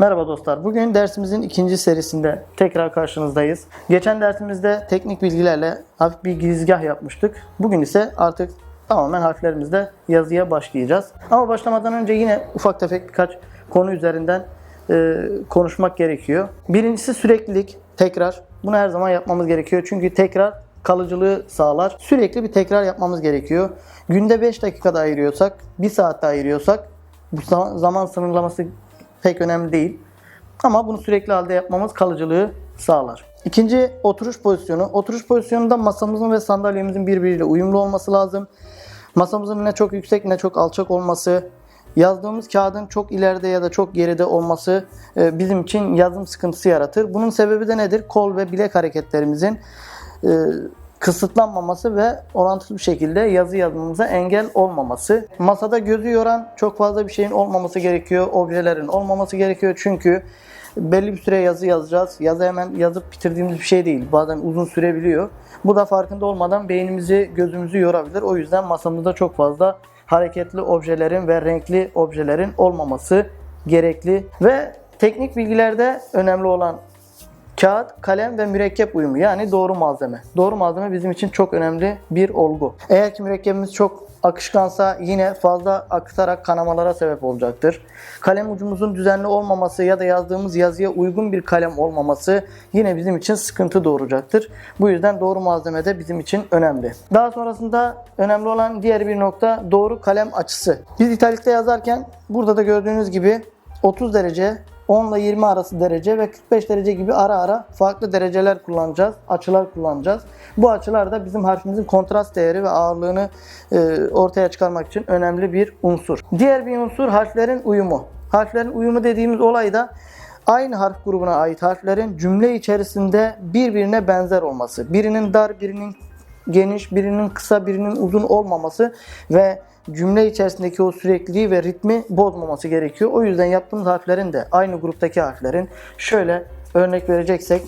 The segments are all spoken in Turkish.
Merhaba dostlar. Bugün dersimizin ikinci serisinde tekrar karşınızdayız. Geçen dersimizde teknik bilgilerle hafif bir girizgah yapmıştık. Bugün ise artık tamamen harflerimizde yazıya başlayacağız. Ama başlamadan önce yine ufak tefek birkaç konu üzerinden e, konuşmak gerekiyor. Birincisi süreklilik, tekrar. Bunu her zaman yapmamız gerekiyor. Çünkü tekrar kalıcılığı sağlar. Sürekli bir tekrar yapmamız gerekiyor. Günde 5 dakikada ayırıyorsak, 1 saatte ayırıyorsak bu zaman, sınırlaması pek önemli değil. Ama bunu sürekli halde yapmamız kalıcılığı sağlar. İkinci oturuş pozisyonu. Oturuş pozisyonunda masamızın ve sandalyemizin birbiriyle uyumlu olması lazım. Masamızın ne çok yüksek ne çok alçak olması, yazdığımız kağıdın çok ileride ya da çok geride olması e, bizim için yazım sıkıntısı yaratır. Bunun sebebi de nedir? Kol ve bilek hareketlerimizin e, kısıtlanmaması ve orantılı bir şekilde yazı yazmamıza engel olmaması. Masada gözü yoran çok fazla bir şeyin olmaması gerekiyor. Objelerin olmaması gerekiyor. Çünkü belli bir süre yazı yazacağız. Yazı hemen yazıp bitirdiğimiz bir şey değil. Bazen uzun sürebiliyor. Bu da farkında olmadan beynimizi, gözümüzü yorabilir. O yüzden masamızda çok fazla hareketli objelerin ve renkli objelerin olmaması gerekli. Ve teknik bilgilerde önemli olan Kağıt, kalem ve mürekkep uyumu yani doğru malzeme. Doğru malzeme bizim için çok önemli bir olgu. Eğer ki mürekkebimiz çok akışkansa yine fazla akıtarak kanamalara sebep olacaktır. Kalem ucumuzun düzenli olmaması ya da yazdığımız yazıya uygun bir kalem olmaması yine bizim için sıkıntı doğuracaktır. Bu yüzden doğru malzeme de bizim için önemli. Daha sonrasında önemli olan diğer bir nokta doğru kalem açısı. Biz italikte yazarken burada da gördüğünüz gibi 30 derece 10 ile 20 arası derece ve 45 derece gibi ara ara farklı dereceler kullanacağız, açılar kullanacağız. Bu açılar da bizim harfimizin kontrast değeri ve ağırlığını e, ortaya çıkarmak için önemli bir unsur. Diğer bir unsur harflerin uyumu. Harflerin uyumu dediğimiz olay da aynı harf grubuna ait harflerin cümle içerisinde birbirine benzer olması. Birinin dar, birinin geniş, birinin kısa, birinin uzun olmaması ve cümle içerisindeki o sürekliliği ve ritmi bozmaması gerekiyor. O yüzden yaptığımız harflerin de aynı gruptaki harflerin şöyle örnek vereceksek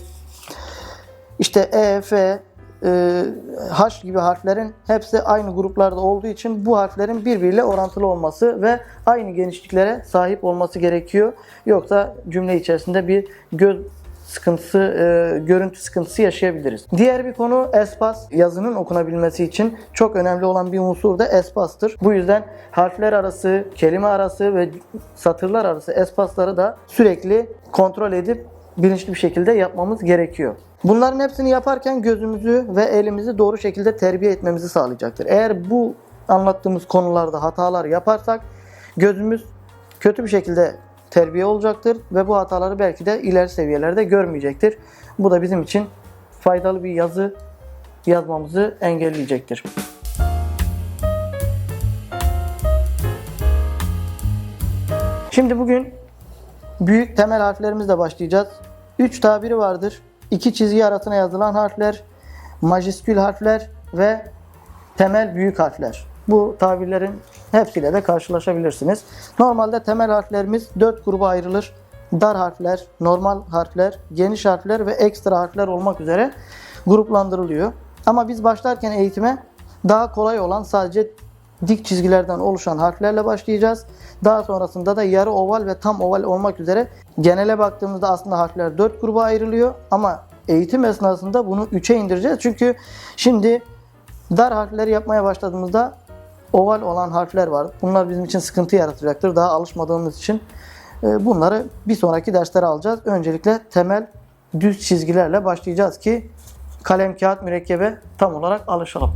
işte E, F, e, H gibi harflerin hepsi aynı gruplarda olduğu için bu harflerin birbiriyle orantılı olması ve aynı genişliklere sahip olması gerekiyor. Yoksa cümle içerisinde bir göz sıkıntısı, e, görüntü sıkıntısı yaşayabiliriz. Diğer bir konu espas. Yazının okunabilmesi için çok önemli olan bir unsur da espastır. Bu yüzden harfler arası, kelime arası ve satırlar arası espasları da sürekli kontrol edip bilinçli bir şekilde yapmamız gerekiyor. Bunların hepsini yaparken gözümüzü ve elimizi doğru şekilde terbiye etmemizi sağlayacaktır. Eğer bu anlattığımız konularda hatalar yaparsak gözümüz kötü bir şekilde terbiye olacaktır ve bu hataları belki de ileri seviyelerde görmeyecektir. Bu da bizim için faydalı bir yazı yazmamızı engelleyecektir. Şimdi bugün büyük temel harflerimizle başlayacağız. 3 tabiri vardır. İki çizgi arasına yazılan harfler, majiskül harfler ve temel büyük harfler. Bu tabirlerin hepsiyle de karşılaşabilirsiniz. Normalde temel harflerimiz 4 gruba ayrılır. Dar harfler, normal harfler, geniş harfler ve ekstra harfler olmak üzere gruplandırılıyor. Ama biz başlarken eğitime daha kolay olan sadece dik çizgilerden oluşan harflerle başlayacağız. Daha sonrasında da yarı oval ve tam oval olmak üzere genele baktığımızda aslında harfler 4 gruba ayrılıyor ama eğitim esnasında bunu 3'e indireceğiz. Çünkü şimdi dar harfleri yapmaya başladığımızda oval olan harfler var. Bunlar bizim için sıkıntı yaratacaktır. Daha alışmadığımız için e, bunları bir sonraki derslere alacağız. Öncelikle temel düz çizgilerle başlayacağız ki kalem, kağıt, mürekkebe tam olarak alışalım.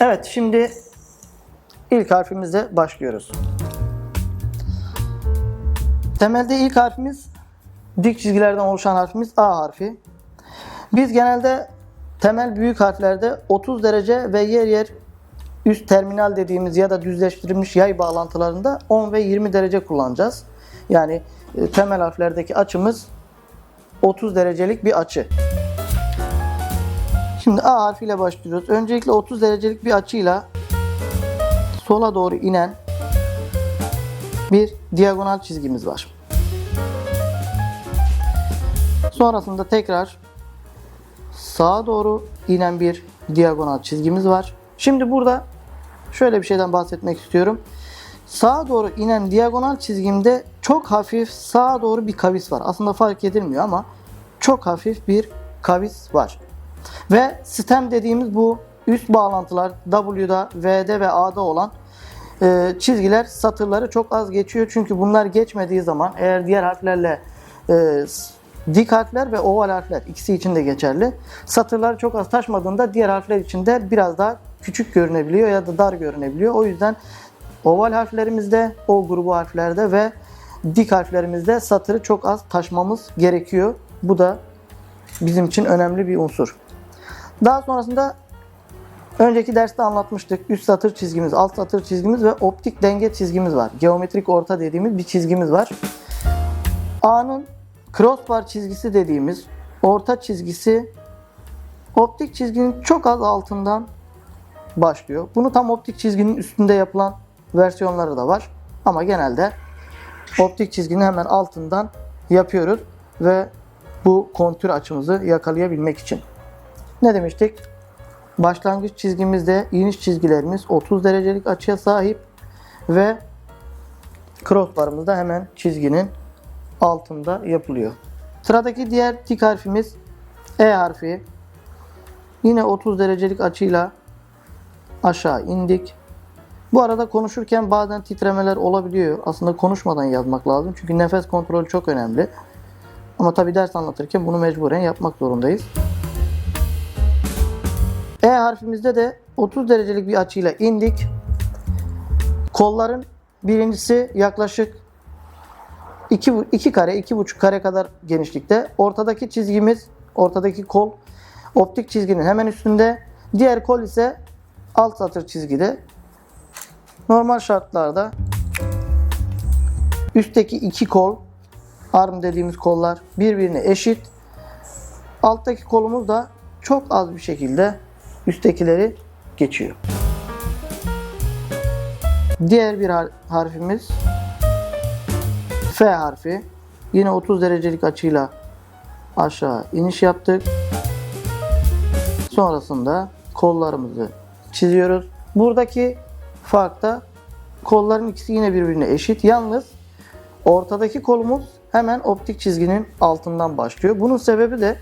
Evet şimdi ilk harfimizle başlıyoruz. Temelde ilk harfimiz dik çizgilerden oluşan harfimiz A harfi. Biz genelde temel büyük harflerde 30 derece ve yer yer üst terminal dediğimiz ya da düzleştirilmiş yay bağlantılarında 10 ve 20 derece kullanacağız. Yani e, temel harflerdeki açımız 30 derecelik bir açı. Şimdi A harfiyle başlıyoruz. Öncelikle 30 derecelik bir açıyla sola doğru inen bir diagonal çizgimiz var. Sonrasında tekrar sağa doğru inen bir diagonal çizgimiz var. Şimdi burada şöyle bir şeyden bahsetmek istiyorum. sağa doğru inen diagonal çizgimde çok hafif sağa doğru bir kavis var. Aslında fark edilmiyor ama çok hafif bir kavis var. Ve stem dediğimiz bu üst bağlantılar W'da, V'de ve A'da olan e, çizgiler, satırları çok az geçiyor. Çünkü bunlar geçmediği zaman eğer diğer harflerle e, dik harfler ve oval harfler ikisi için de geçerli. Satırlar çok az taşmadığında diğer harfler için de biraz daha küçük görünebiliyor ya da dar görünebiliyor. O yüzden oval harflerimizde, o grubu harflerde ve dik harflerimizde satırı çok az taşmamız gerekiyor. Bu da bizim için önemli bir unsur. Daha sonrasında önceki derste anlatmıştık. Üst satır çizgimiz, alt satır çizgimiz ve optik denge çizgimiz var. Geometrik orta dediğimiz bir çizgimiz var. A'nın crossbar çizgisi dediğimiz orta çizgisi optik çizginin çok az altından başlıyor. Bunu tam optik çizginin üstünde yapılan versiyonları da var. Ama genelde optik çizginin hemen altından yapıyoruz ve bu kontür açımızı yakalayabilmek için. Ne demiştik? Başlangıç çizgimizde iniş çizgilerimiz 30 derecelik açıya sahip ve crossbarımız da hemen çizginin altında yapılıyor. Sıradaki diğer tik harfimiz E harfi. Yine 30 derecelik açıyla aşağı indik. Bu arada konuşurken bazen titremeler olabiliyor. Aslında konuşmadan yazmak lazım. Çünkü nefes kontrolü çok önemli. Ama tabi ders anlatırken bunu mecburen yapmak zorundayız. E harfimizde de 30 derecelik bir açıyla indik. Kolların birincisi yaklaşık 2, 2 kare, 2,5 kare kadar genişlikte. Ortadaki çizgimiz, ortadaki kol optik çizginin hemen üstünde. Diğer kol ise alt satır çizgide. Normal şartlarda üstteki iki kol, arm dediğimiz kollar birbirine eşit. Alttaki kolumuz da çok az bir şekilde üsttekileri geçiyor. Diğer bir har- harfimiz F harfi. Yine 30 derecelik açıyla aşağı iniş yaptık. Sonrasında kollarımızı çiziyoruz. Buradaki fark da kolların ikisi yine birbirine eşit. Yalnız ortadaki kolumuz hemen optik çizginin altından başlıyor. Bunun sebebi de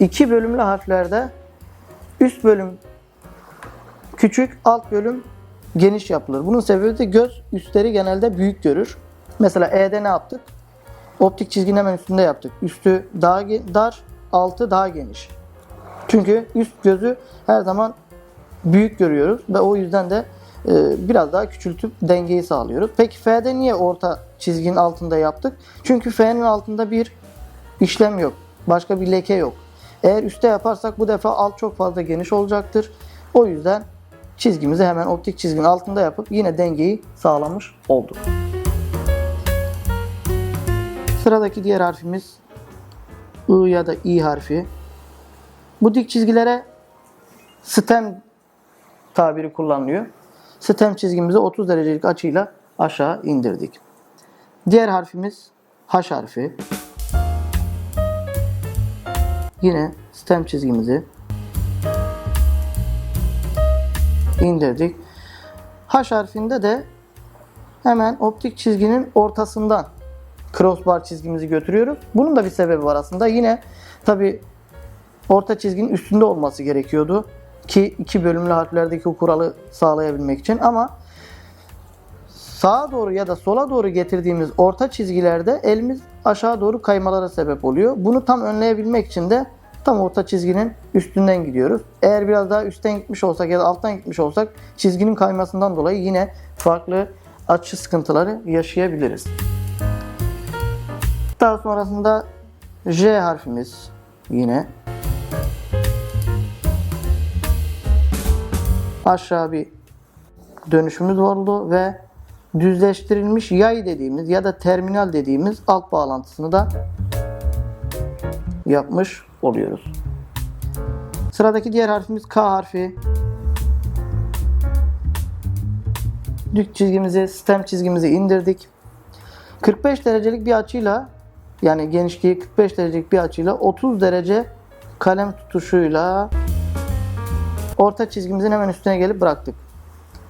iki bölümlü harflerde üst bölüm küçük, alt bölüm geniş yapılır. Bunun sebebi de göz üstleri genelde büyük görür. Mesela E'de ne yaptık? Optik çizginin hemen üstünde yaptık. Üstü daha dar, altı daha geniş. Çünkü üst gözü her zaman büyük görüyoruz ve o yüzden de e, biraz daha küçültüp dengeyi sağlıyoruz. Peki F'de niye orta çizginin altında yaptık? Çünkü F'nin altında bir işlem yok. Başka bir leke yok. Eğer üstte yaparsak bu defa alt çok fazla geniş olacaktır. O yüzden çizgimizi hemen optik çizginin altında yapıp yine dengeyi sağlamış olduk. Sıradaki diğer harfimiz I ya da I harfi. Bu dik çizgilere stem tabiri kullanılıyor. Stem çizgimizi 30 derecelik açıyla aşağı indirdik. Diğer harfimiz H harfi. Yine stem çizgimizi indirdik. H harfinde de hemen optik çizginin ortasından crossbar çizgimizi götürüyoruz. Bunun da bir sebebi var aslında. Yine tabi orta çizginin üstünde olması gerekiyordu ki iki bölümlü harflerdeki o kuralı sağlayabilmek için ama sağa doğru ya da sola doğru getirdiğimiz orta çizgilerde elimiz aşağı doğru kaymalara sebep oluyor. Bunu tam önleyebilmek için de tam orta çizginin üstünden gidiyoruz. Eğer biraz daha üstten gitmiş olsak ya da alttan gitmiş olsak çizginin kaymasından dolayı yine farklı açı sıkıntıları yaşayabiliriz. Daha sonrasında J harfimiz yine aşağı bir dönüşümüz oldu ve düzleştirilmiş yay dediğimiz ya da terminal dediğimiz alt bağlantısını da yapmış oluyoruz. Sıradaki diğer harfimiz K harfi. Dik çizgimizi, stem çizgimizi indirdik. 45 derecelik bir açıyla yani genişliği 45 derecelik bir açıyla 30 derece kalem tutuşuyla orta çizgimizin hemen üstüne gelip bıraktık.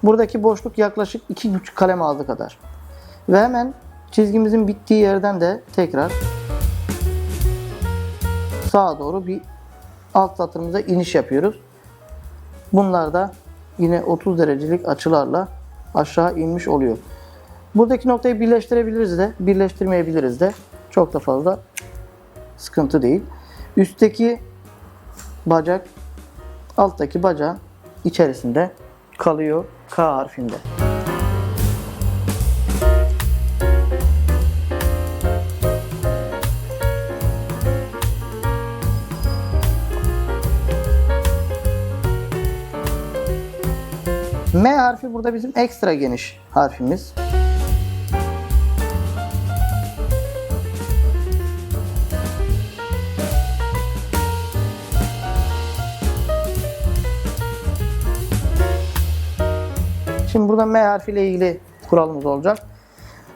Buradaki boşluk yaklaşık 2,5 kalem ağzı kadar. Ve hemen çizgimizin bittiği yerden de tekrar sağa doğru bir alt satırımıza iniş yapıyoruz. Bunlar da yine 30 derecelik açılarla aşağı inmiş oluyor. Buradaki noktayı birleştirebiliriz de, birleştirmeyebiliriz de. Çok da fazla sıkıntı değil. Üstteki bacak alttaki bacağın içerisinde kalıyor K harfinde. M harfi burada bizim ekstra geniş harfimiz. Burada M harfiyle ilgili kuralımız olacak.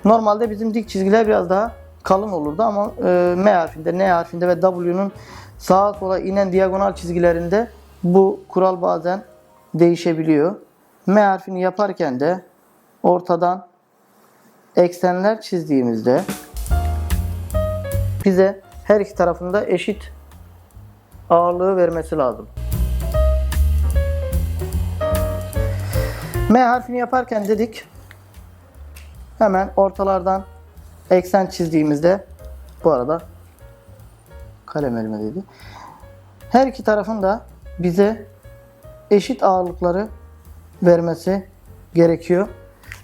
Normalde bizim dik çizgiler biraz daha kalın olurdu ama e, M harfinde, N harfinde ve W'nun sağa sola inen diagonal çizgilerinde bu kural bazen değişebiliyor. M harfini yaparken de ortadan eksenler çizdiğimizde bize her iki tarafında eşit ağırlığı vermesi lazım. M harfini yaparken dedik hemen ortalardan eksen çizdiğimizde bu arada kalem elime dedi. Her iki tarafın da bize eşit ağırlıkları vermesi gerekiyor.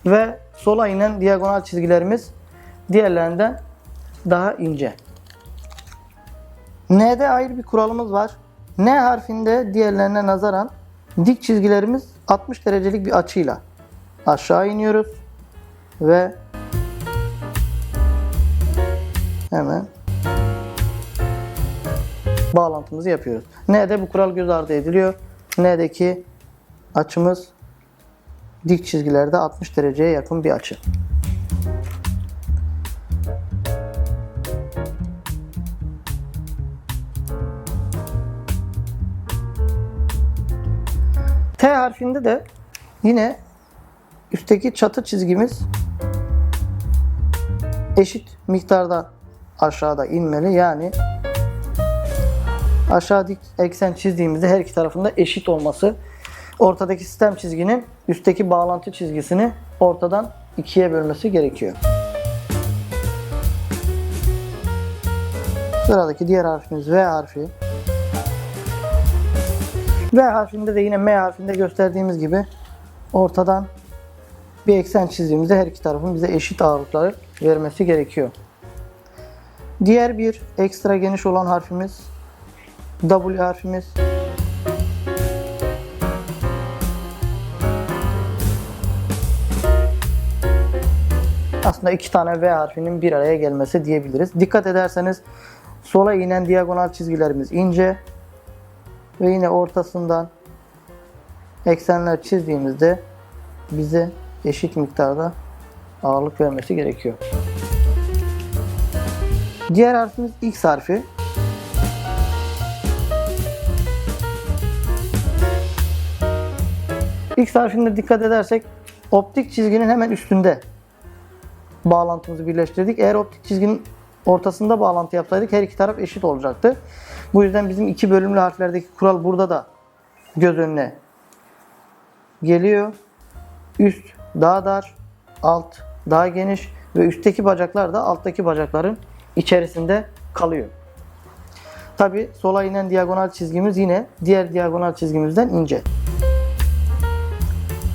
Ve sola inen diagonal çizgilerimiz diğerlerinden daha ince. N'de ayrı bir kuralımız var. N harfinde diğerlerine nazaran dik çizgilerimiz 60 derecelik bir açıyla aşağı iniyoruz ve hemen bağlantımızı yapıyoruz. N'de bu kural göz ardı ediliyor. N'deki açımız dik çizgilerde 60 dereceye yakın bir açı. T harfinde de yine üstteki çatı çizgimiz eşit miktarda aşağıda inmeli. Yani aşağı dik eksen çizdiğimizde her iki tarafında eşit olması ortadaki sistem çizginin üstteki bağlantı çizgisini ortadan ikiye bölmesi gerekiyor. Sıradaki diğer harfimiz V harfi. V harfinde de yine M harfinde gösterdiğimiz gibi ortadan bir eksen çizdiğimizde her iki tarafın bize eşit ağırlıkları vermesi gerekiyor. Diğer bir ekstra geniş olan harfimiz W harfimiz. Aslında iki tane V harfinin bir araya gelmesi diyebiliriz. Dikkat ederseniz sola inen diagonal çizgilerimiz ince ve yine ortasından eksenler çizdiğimizde bize eşit miktarda ağırlık vermesi gerekiyor. Diğer harfimiz X harfi. X harfinde dikkat edersek optik çizginin hemen üstünde bağlantımızı birleştirdik. Eğer optik çizginin ortasında bağlantı yapsaydık her iki taraf eşit olacaktı. Bu yüzden bizim iki bölümlü harflerdeki kural burada da göz önüne geliyor. Üst daha dar, alt daha geniş ve üstteki bacaklar da alttaki bacakların içerisinde kalıyor. Tabi sola inen diagonal çizgimiz yine diğer diagonal çizgimizden ince.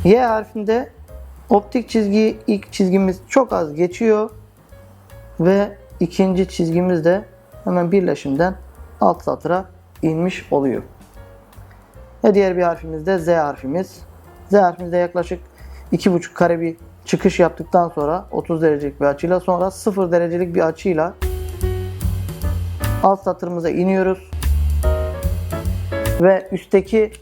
Y harfinde optik çizgi ilk çizgimiz çok az geçiyor ve ikinci çizgimiz de hemen birleşimden alt satıra inmiş oluyor. Ve diğer bir harfimiz de Z harfimiz. Z harfimizde yaklaşık 2,5 kare bir çıkış yaptıktan sonra 30 derecelik bir açıyla sonra 0 derecelik bir açıyla alt satırımıza iniyoruz. Ve üstteki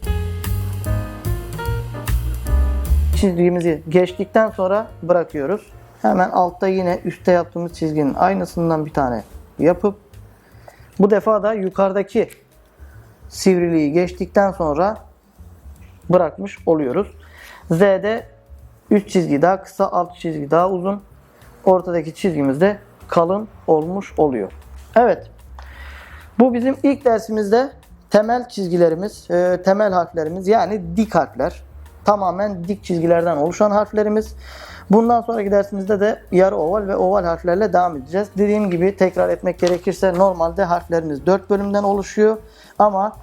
çizgimizi geçtikten sonra bırakıyoruz. Hemen altta yine üstte yaptığımız çizginin aynısından bir tane yapıp bu defa da yukarıdaki sivriliği geçtikten sonra bırakmış oluyoruz. Z'de Üst çizgi daha kısa, alt çizgi daha uzun. Ortadaki çizgimiz de kalın olmuş oluyor. Evet. Bu bizim ilk dersimizde temel çizgilerimiz, e, temel harflerimiz yani dik harfler. Tamamen dik çizgilerden oluşan harflerimiz. Bundan sonraki dersimizde de yarı oval ve oval harflerle devam edeceğiz. Dediğim gibi tekrar etmek gerekirse normalde harflerimiz 4 bölümden oluşuyor. Ama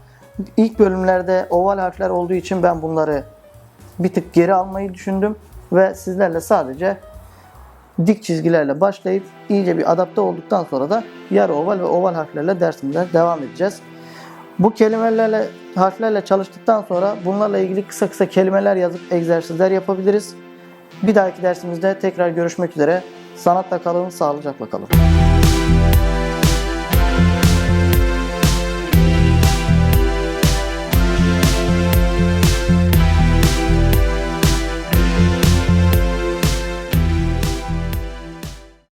ilk bölümlerde oval harfler olduğu için ben bunları bir tık geri almayı düşündüm. Ve sizlerle sadece dik çizgilerle başlayıp iyice bir adapte olduktan sonra da yarı oval ve oval harflerle dersimize devam edeceğiz. Bu kelimelerle, harflerle çalıştıktan sonra bunlarla ilgili kısa kısa kelimeler yazıp egzersizler yapabiliriz. Bir dahaki dersimizde tekrar görüşmek üzere. Sanatla kalın, sağlıcakla kalın.